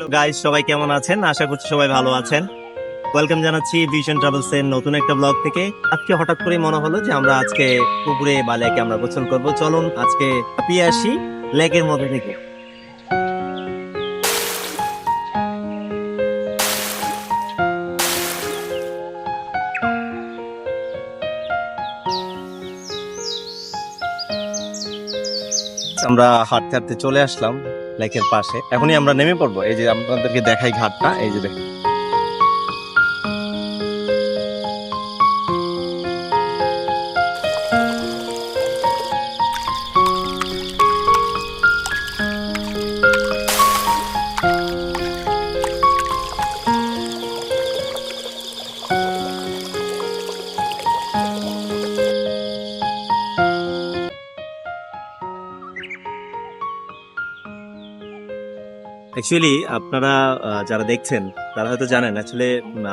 Hello guys সবাই কেমন আছেন? আশা করছি সবাই ভালো আছেন। ওয়েলকাম জানাচ্ছি ভিশন ট্রাভেলস এর নতুন একটা ব্লগ থেকে। আজকে হঠাৎ করে মনে হলো যে আমরা আজকে পুকুরে বা লেকে আমরা গোসল করব। চলুন আজকে হাঁপিয়ে আসি লেকের মধ্যে থেকে। আমরা হাঁটতে হাঁটতে চলে আসলাম। লেকের পাশে। এখনই আমরা নেমে পড়ব। এই যে আপনাদেরকে দেখাই ঘাটটা এই যে দেখুন। অ্যাকচুয়ালি আপনারা যারা দেখছেন, তারা হয়তো জানেন আসলে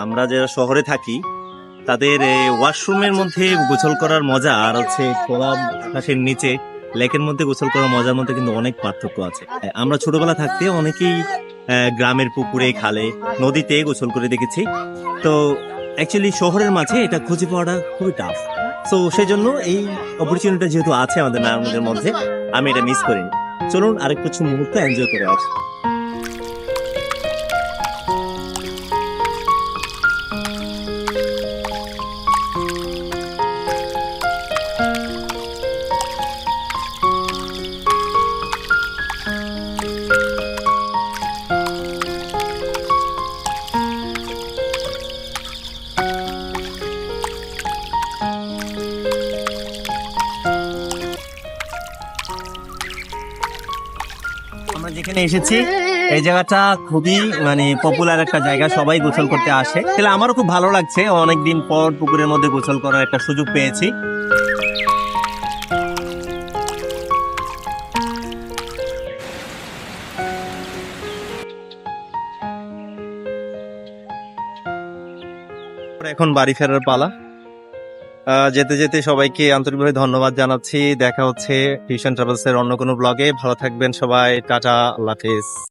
আমরা যারা শহরে থাকি, তাদের ওয়াশরুমের মধ্যে গোসল করার মজা আর হচ্ছে খোলা আকাশের নিচে, লেকের মধ্যে গোসল করার মজার মধ্যে কিন্তু অনেক পার্থক্য আছে। আমরা ছোটবেলা থাকতে অনেকেই গ্রামের পুকুরে, খালে, নদীতে গোসল করে দেখেছি। তো অ্যাকচুয়ালি শহরের মাঝে এটা খুঁজে পাওয়াটা খুবই টাফ তো সেই জন্য এই অপরচুনিটি যেহেতু আছে আমাদের নারায়ণগঞ্জের মধ্যে, আমি এটা মিস করিনি। চলুন আরেক কিছু মুহূর্ত এনজয় করে আসি। আমরা যেখানে এসেছি, এই জায়গাটা খুবই মানে পপুলার একটা জায়গা, সবাই গোসল করতে আসে। তাহলে আমারও খুব ভালো লাগছে, অনেকদিন পর পুকুরের মধ্যে গোসল করার একটা সুযোগ পেয়েছি। এখন বাড়ি ফেরার পালা। যেতে যেতে সবাইকে আন্তরিকভাবে ধন্যবাদ জানাচ্ছি। দেখা হচ্ছে টিউশন ট্রাভেলস এর অন্য কোনো ব্লগে ভালো থাকবেন সবাই। টাটা, আল্লাহ